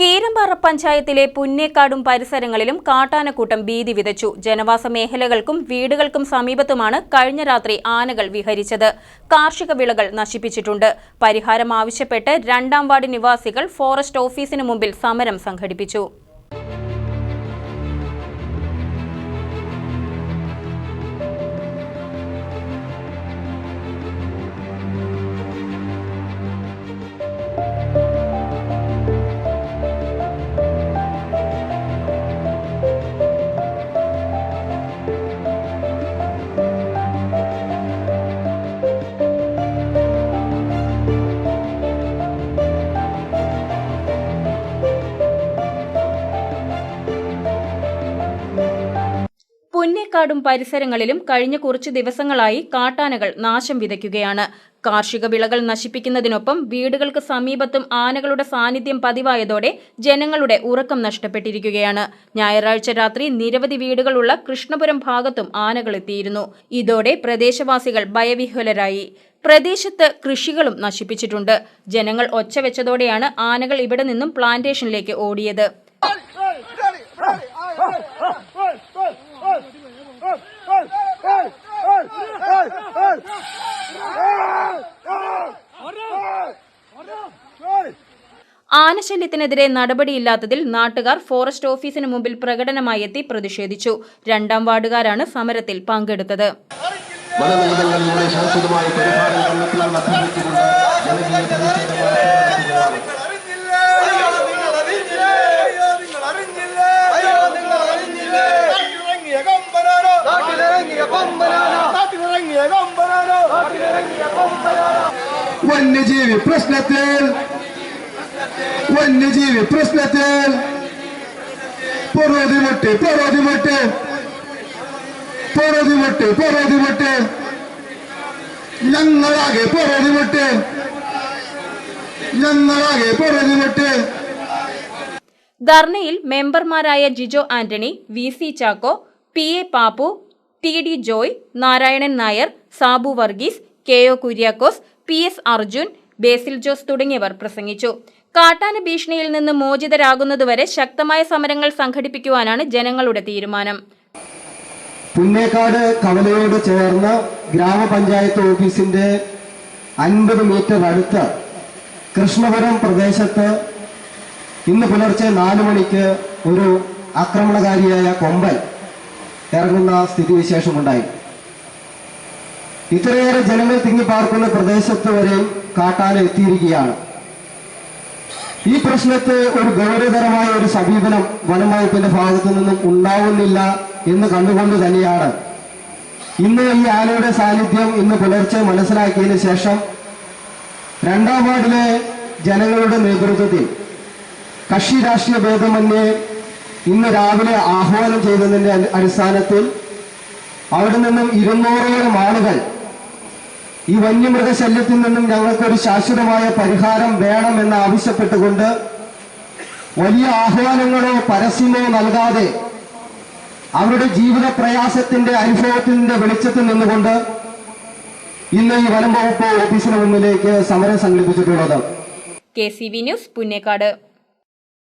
കീരമ്പാറ പഞ്ചായത്തിലെ പുന്നേക്കാടും പരിസരങ്ങളിലും കാട്ടാനക്കൂട്ടം ഭീതി വിതച്ചു. ജനവാസ മേഖലകൾക്കും വീടുകൾക്കും സമീപത്തുമാണ് കഴിഞ്ഞ രാത്രി ആനകൾ വിഹരിച്ചത്. കാർഷിക വിളകൾ നശിപ്പിച്ചിട്ടുണ്ട്. പരിഹാരം ആവശ്യപ്പെട്ട് രണ്ടാം വാർഡ് നിവാസികൾ ഫോറസ്റ്റ് ഓഫീസിന് മുമ്പിൽ സമരം സംഘടിപ്പിച്ചു. പുന്നേക്കാടും പരിസരങ്ങളിലും കഴിഞ്ഞ കുറച്ചു ദിവസങ്ങളായി കാട്ടാനകൾ നാശം വിതയ്ക്കുകയാണ്. കാർഷിക വിളകൾ നശിപ്പിക്കുന്നതിനൊപ്പം വീടുകൾക്ക് സമീപത്തും ആനകളുടെ സാന്നിധ്യം പതിവായതോടെ ജനങ്ങളുടെ ഉറക്കം നഷ്ടപ്പെട്ടിരിക്കുകയാണ്. ഞായറാഴ്ച രാത്രി നിരവധി വീടുകളുള്ള കൃഷ്ണപുരം ഭാഗത്തും ആനകൾ എത്തിയിരുന്നു. ഇതോടെ പ്രദേശവാസികൾ ഭയവിഹ്വലരായി. പ്രദേശത്ത് കൃഷികളും നശിപ്പിച്ചിട്ടുണ്ട്. ജനങ്ങൾ ഒച്ച വെച്ചതോടെയാണ് ആനകൾ ഇവിടെ നിന്നും പ്ലാന്റേഷനിലേക്ക് ഓടിയത്. ആനശല്യത്തിനെതിരെ നടപടിയില്ലാത്തതിൽ നാട്ടുകാർ ഫോറസ്റ്റ് ഓഫീസിന് മുമ്പിൽ പ്രകടനമായി എത്തി പ്രതിഷേധിച്ചു. രണ്ടാം വാർഡുകാരാണ് സമരത്തിൽ പങ്കെടുത്തത്. വനനിയമങ്ങളിലൂടെ ശാശ്വതമായ പരിഹാരം കണ്ടെത്തുമെന്ന് അഭ്യർത്ഥിച്ചുകൊണ്ട് ജനകീയ പ്രതിഷേധമാണ് വന്യജീവി പ്രശ്നത്തിൽ വന്യജീവി പ്രശ്നത്തിൽ പൊറോതിമുട്ട് പൊറോതിമുട്ട് പൊറോതിമുട്ട് പൊറോതിമുട്ട്. ഞങ്ങളാകെ പൊറോതിമുട്ട് ഞങ്ങളാകെ പൊറോതിമുട്ട്. ധർണയിൽ മെമ്പർമാരായ Jijo Antony V C Chacko P A Pappu T D Joy Narayanan Nair Sabu Varghese K O Kuriakose P S Arjun Basil Jose തുടങ്ങിയവർ പ്രസംഗിച്ചു. കാട്ടാന ഭീഷണിയിൽ നിന്ന് മോചിതരാകുന്നതുവരെ ശക്തമായ സമരങ്ങൾ സംഘടിപ്പിക്കുവാനാണ് ജനങ്ങളുടെ തീരുമാനം. പുന്നേക്കാട് കവലയോട് ചേർന്ന ഗ്രാമപഞ്ചായത്ത് ഓഫീസിന്റെ അൻപത് മീറ്റർ അടുത്ത് കൃഷ്ണപുരം പ്രദേശത്ത് ഇന്ന് പുലർച്ചെ നാലു മണിക്ക് ഒരു ആക്രമണകാരിയായ കൊമ്പൻ ഇറങ്ങുന്ന സ്ഥിതിവിശേഷമുണ്ടായി. ഇത്രയേറെ ജനങ്ങൾ തിങ്ങിപ്പാർക്കുന്ന പ്രദേശത്ത് വരെ കാട്ടാന എത്തിയിരിക്കുകയാണ്. ഈ പ്രശ്നത്തെ ഒരു ഗൗരവതരമായ ഒരു സമീപനം വനംവകുപ്പിന്റെ ഭാഗത്തു നിന്നും ഉണ്ടാവുന്നില്ല എന്ന് കണ്ടുകൊണ്ട് തന്നെയാണ്. ഇന്ന് ഈ ആനയുടെ സാന്നിധ്യം ഇന്ന് പുലർച്ചെ മനസ്സിലാക്കിയതിനു ശേഷം രണ്ടാം വാർഡിലെ ജനങ്ങളുടെ നേതൃത്വത്തിൽ കക്ഷി രാഷ്ട്രീയ ഭേദമന്യേ ഇന്ന് രാവിലെ ആഹ്വാനം ചെയ്തതിന്റെ അടി- അടിസ്ഥാനത്തിൽ അവിടെ നിന്നും ഇരുന്നൂറോളം ആളുകൾ ഈ വന്യമൃഗശല്യത്തിൽ നിന്നും ഞങ്ങൾക്കൊരു ശാശ്വതമായ പരിഹാരം വേണമെന്ന് ആവശ്യപ്പെട്ടുകൊണ്ട് വലിയ ആഹ്വാനങ്ങളോ പരസ്യമോ നൽകാതെ അവരുടെ ജീവിത പ്രയാസത്തിന്റെ അനുഭവത്തിന്റെ വെളിച്ചത്തിൽ നിന്നുകൊണ്ട് ഇന്ന് ഈ വനം വകുപ്പ് ഓഫീസിന് മുന്നിലേക്ക് സമരം സംഘടിപ്പിച്ചിട്ടുള്ളത്. K C V news Punnekkad.